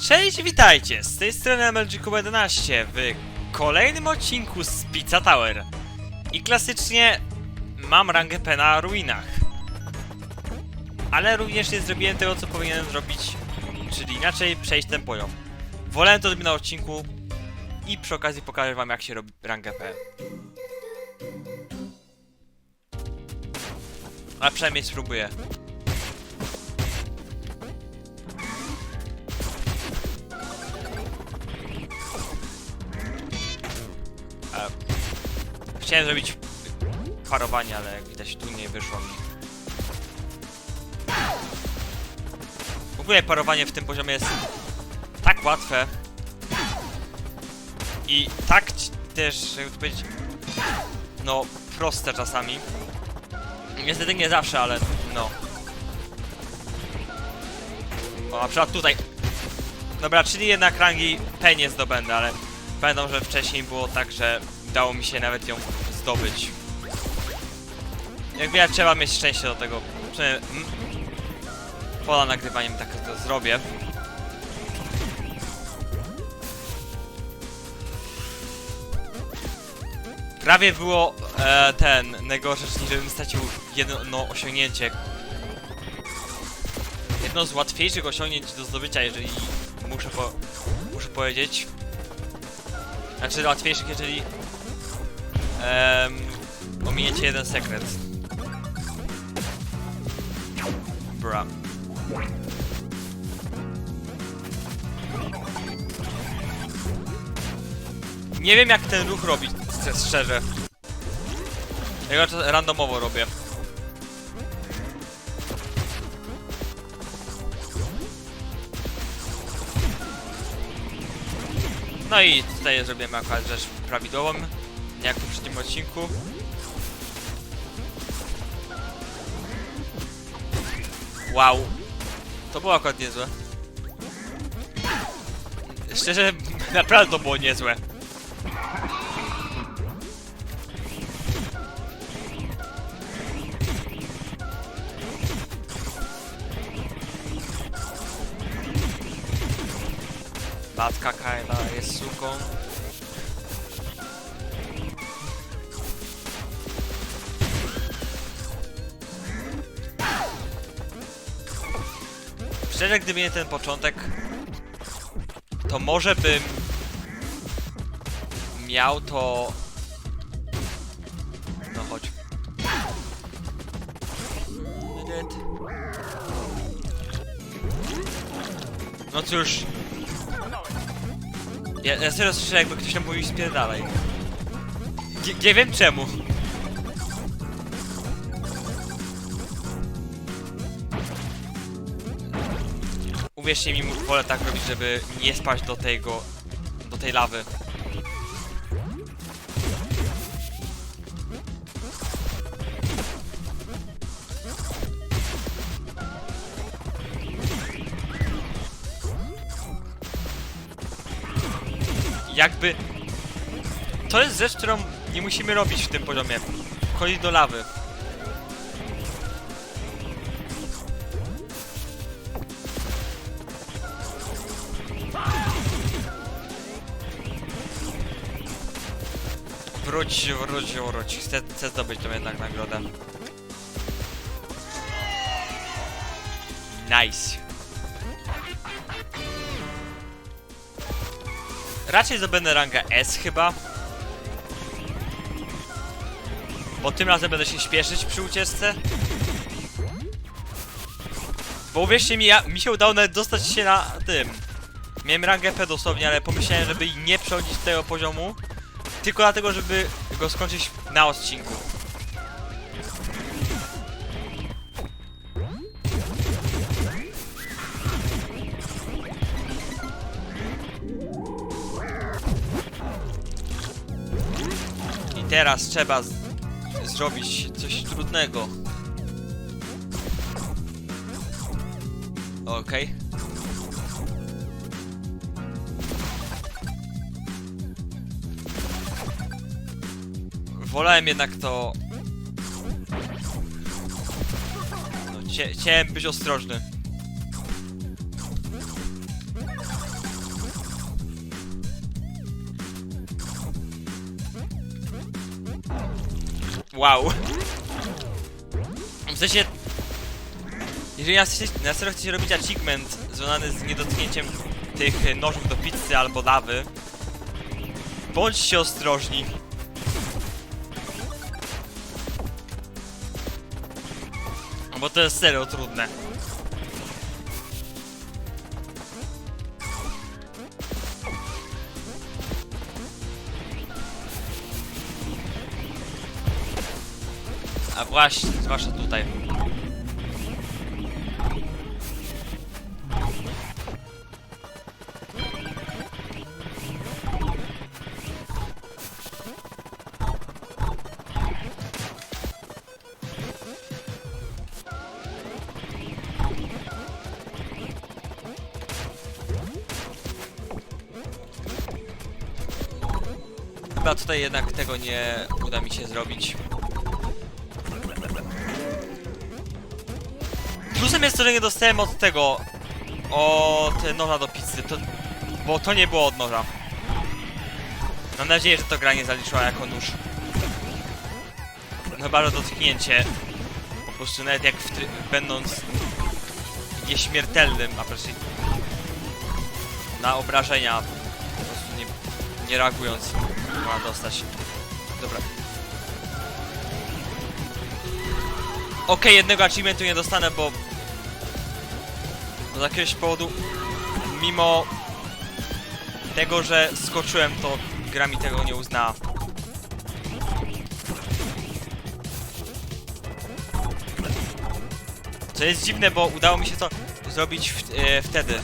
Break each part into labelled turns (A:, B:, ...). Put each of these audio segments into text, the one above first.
A: Cześć, witajcie! Z tej strony MLGQ11 w kolejnym odcinku z Pizza Tower. I klasycznie mam rangę P na ruinach. Ale również nie zrobiłem tego, co powinienem zrobić, czyli inaczej przejść ten poziom. Wolałem to zrobić na odcinku i przy okazji pokażę wam, jak się robi rangę P. A przynajmniej spróbuję. Chciałem zrobić parowanie, ale jak widać tu nie wyszło mi. W ogóle parowanie w tym poziomie jest tak łatwe i tak też, jakby to powiedzieć, no proste czasami. Niestety nie zawsze, ale no. O, na przykład tutaj. Dobra, czyli jednak rangi P nie zdobędę, ale pamiętam, że wcześniej było tak, że udało mi się nawet ją zdobyć. Jak widać, trzeba mieć szczęście do tego. Przynajmniej mm, poza nagrywaniem tak to zrobię. Prawie było e, ten najgorsze, czyli żebym stracił jedno no, osiągnięcie. Jedno z łatwiejszych osiągnięć do zdobycia, jeżeli muszę po, muszę powiedzieć. Znaczy łatwiejszych, jeżeli em, ominięcie jeden sekret. Bra. Nie wiem jak ten ruch robić, szczerze. Ja go randomowo robię. No i tutaj zrobiłem akurat rzecz prawidłową, jak w poprzednim odcinku. Wow. To było akurat niezłe. Szczerze, naprawdę to było niezłe. Matka Kyla jest suką. Szczerze, gdyby nie ten początek, to może bym miał to... No chodź. No cóż, ja, ja serio jakby ktoś tam mówił spierdalaj. Nie, nie wiem czemu. Uwierzcie mi, wolę tak robić, żeby nie spaść do tego, do tej lawy. Jakby... To jest rzecz, którą nie musimy robić w tym poziomie. Wchodzić do lawy. Wróć, wróć, wróć. Chcę, chcę zdobyć tą jednak nagrodę. Nice. Raczej zdobędę rangę S chyba. Bo tym razem będę się śpieszyć przy ucieczce. Bo uwierzcie mi, ja, mi się udało nawet dostać się na tym. Miałem rangę P dosłownie, ale pomyślałem, żeby nie przechodzić tego poziomu. Tylko dlatego, żeby go skończyć na odcinku. Teraz trzeba zrobić coś trudnego. Okej. Wolałem jednak to... No, chcia- chciałem być ostrożny. Wow. W sensie... Jeżeli na, na serio chcecie robić achievement związany z niedotknięciem tych nożów do pizzy albo lawy, bądźcie ostrożni. Bo to jest serio trudne. A właśnie, zwłaszcza tutaj. Chyba tutaj jednak tego nie uda mi się zrobić. Plusem jest to, że nie dostałem od tego od noża do pizzy, to, bo to nie było od noża. Mam nadzieję, że to gra nie zaliczyła jako nóż. No że dotknięcie po prostu nawet jak będąc nieśmiertelnym, a raczej na obrażenia po prostu nie, nie reagując ma dostać. Dobra. Okej, jednego achievementu nie dostanę, bo z jakiegoś powodu mimo tego, że skoczyłem, to gra mi tego nie uznała. Co jest dziwne, bo udało mi się to zrobić w, e, wtedy.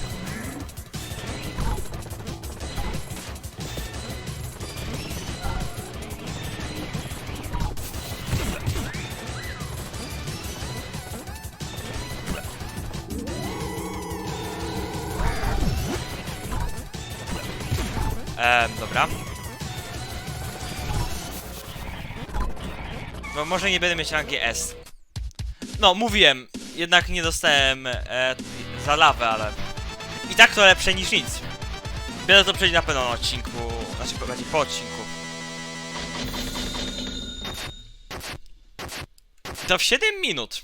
A: Ehm, dobra. No może nie będę mieć rangi S. No, mówiłem, jednak nie dostałem e, za lawę, ale... I tak to lepsze niż nic. Będę to przejść na pewno na odcinku, znaczy bardziej po odcinku. To w 7 minut.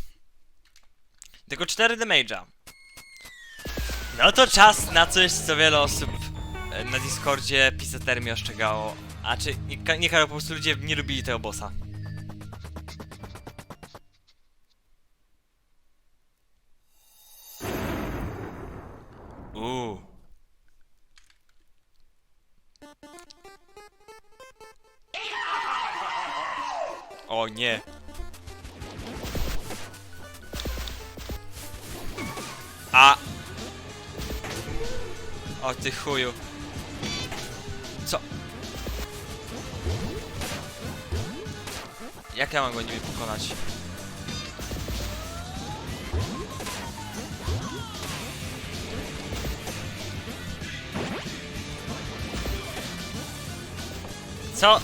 A: Tylko 4 damage'a. No to czas na coś, co wiele osób e, na Discordzie pisatermi oszczegało. A czy nie, nie po prostu ludzie nie lubili tego bossa. Uuu. O nie. A. O ty chuju. Co? Jak ja mam go niby pokonać? Co?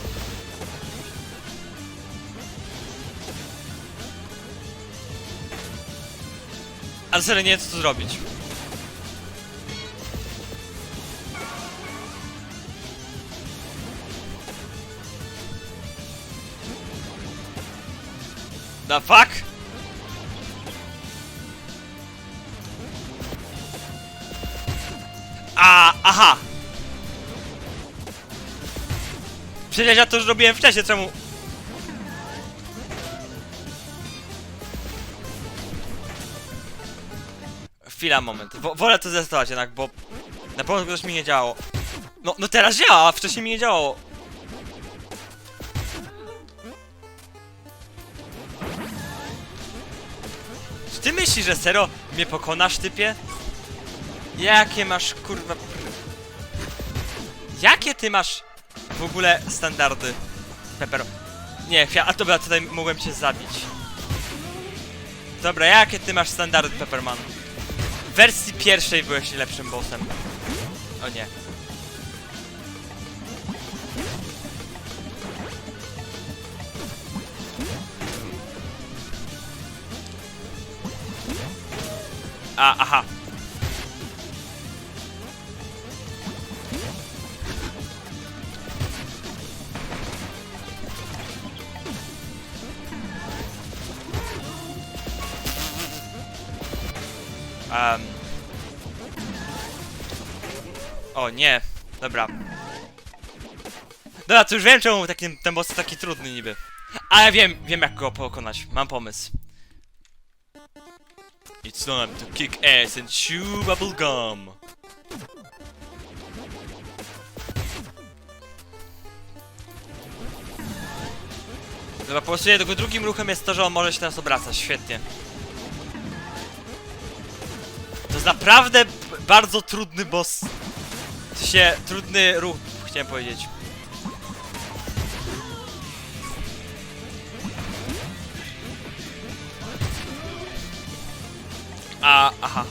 A: Ale serio nie wiem co tu zrobić. The fuck? A, aha! Przecież ja to już robiłem wcześniej, czemu... Chwila, moment. Wo wolę to zestować jednak, bo... Na pewno coś mi nie działało. No, no teraz działa, a wcześniej mi nie działało. Ty myślisz, że Sero mnie pokonasz, typie? Jakie masz, kurwa... Jakie ty masz w ogóle standardy, Pepero? Nie, chwila, a dobra, tutaj mogłem cię zabić. Dobra, jakie ty masz standardy, Pepperman? W wersji pierwszej byłeś lepszym bossem. O nie. A, aha. Um. O nie, dobra. Dobra, to już wiem czemu taki, ten boss taki trudny niby. Ale wiem, wiem jak go pokonać, mam pomysł. It's time to kick ass and chew bubble gum. Dobra, po prostu jego drugim ruchem jest to, że on może się teraz obracać. Świetnie. To jest naprawdę bardzo trudny boss. W sensie, trudny ruch, chciałem powiedzieć. A, aha.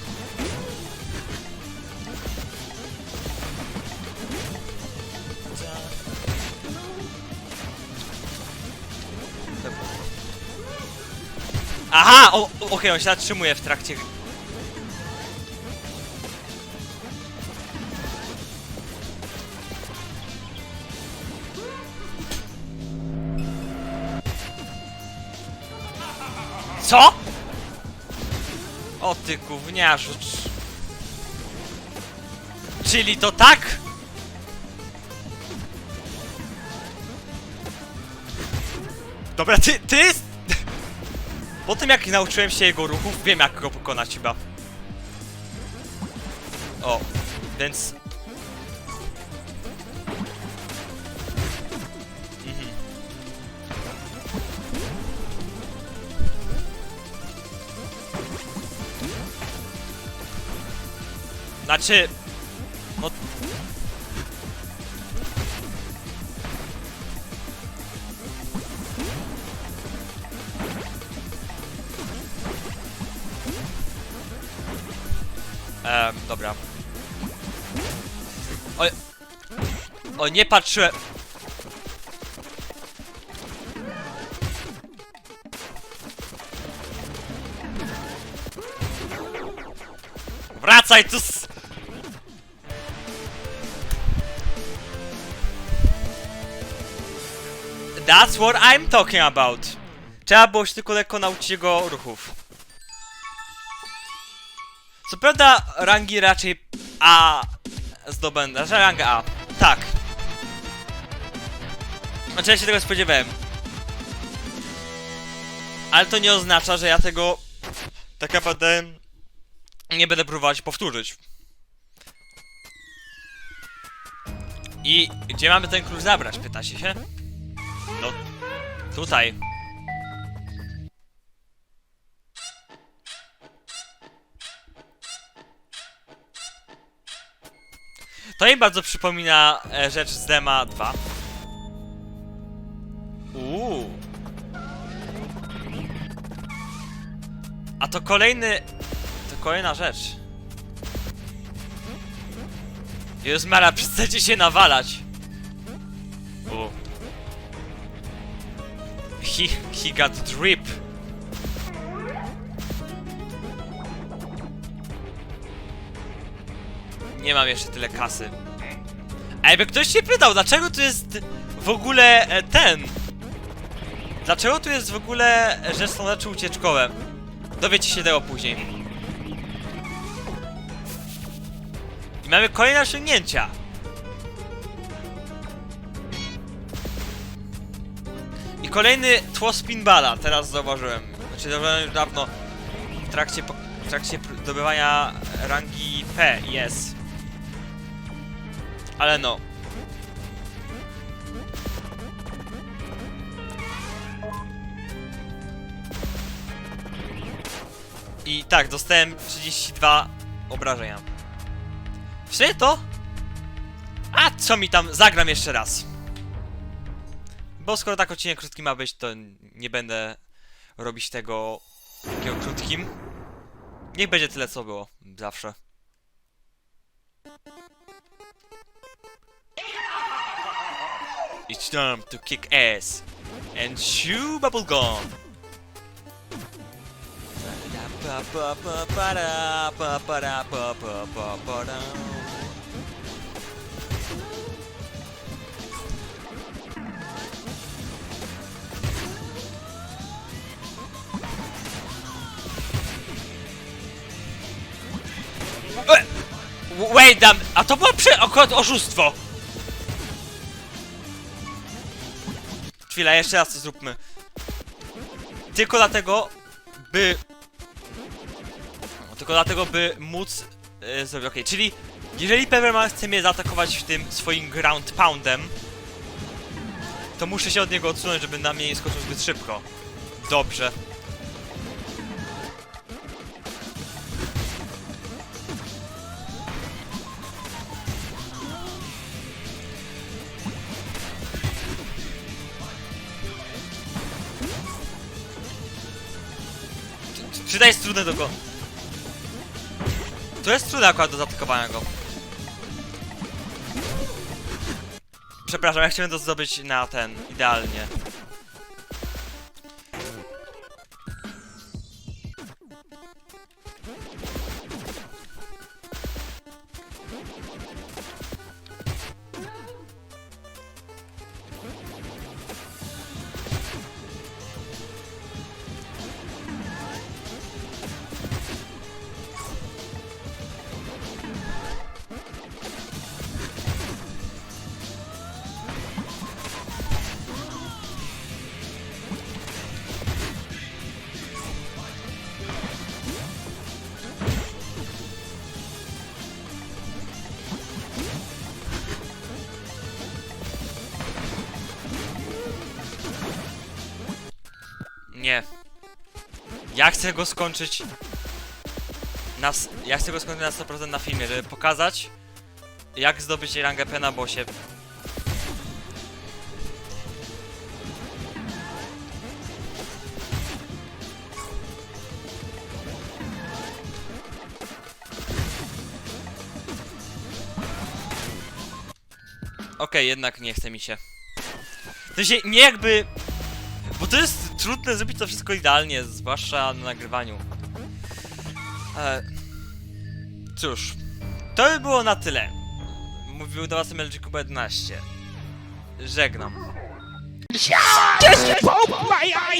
A: Aha! o- Okej, on się zatrzymuje w trakcie. Co? O ty gówniarzu. Czyli to tak? Dobra, ty, ty... Po tym jak nauczyłem się jego ruchów, wiem jak go pokonać chyba. O, więc... Znaczy... No... Ehm, dobra. O... O, nie patrzyłem... Wracaj tu s... That's what I'm talking about. Trzeba było się tylko lekko nauczyć jego ruchów. Co prawda rangi raczej A zdobędę, że ranga A. Tak. Znaczy ja się tego spodziewałem. Ale to nie oznacza, że ja tego tak naprawdę nie będę próbować powtórzyć. I gdzie mamy ten klucz zabrać, pytacie się? No, tutaj. To mi bardzo przypomina e, rzecz z Dema 2. Uuu. A to kolejny... To kolejna rzecz. Jezus Mara, przestańcie się nawalać. U. He, he got drip. Nie mam jeszcze tyle kasy. A jakby ktoś się pytał, dlaczego tu jest w ogóle e, ten? Dlaczego tu jest w ogóle, że są ucieczkowe? Dowiecie się tego później. I mamy kolejne osiągnięcia. Kolejny tło spinballa, teraz zauważyłem. Znaczy zauważyłem już dawno w trakcie, w trakcie zdobywania rangi P, jest. Ale no. I tak, dostałem 32 obrażenia. Czy to? A co mi tam? Zagram jeszcze raz. Bo skoro tak odcinek krótki ma być, to nie będę robić tego takiego krótkim. Niech będzie tyle co było. Zawsze. It's time to kick ass and chew bubblegum. W- Wait, dam, a to było przy, akurat oszustwo! Chwila, jeszcze raz to zróbmy. Tylko dlatego, by... Tylko dlatego, by móc e, zrobić, okej, czyli jeżeli Pepperman chce mnie zaatakować w tym swoim ground poundem, to muszę się od niego odsunąć, żeby na mnie nie skoczył zbyt szybko. Dobrze. Trudne do go? To jest trudne akurat do zaatakowania go. Przepraszam, ja chciałem to zdobyć na ten, idealnie. Ja chcę go skończyć na... Ja chcę go skończyć na 100% na filmie, żeby pokazać jak zdobyć rangę P na bossie. Okej, jednak nie chce mi się. To się nie jakby... Bo to jest trudne zrobić to wszystko idealnie, zwłaszcza na nagrywaniu. E, cóż, to by było na tyle. Mówił do was MLG Kuba 11. Żegnam.
B: Just poke my eye!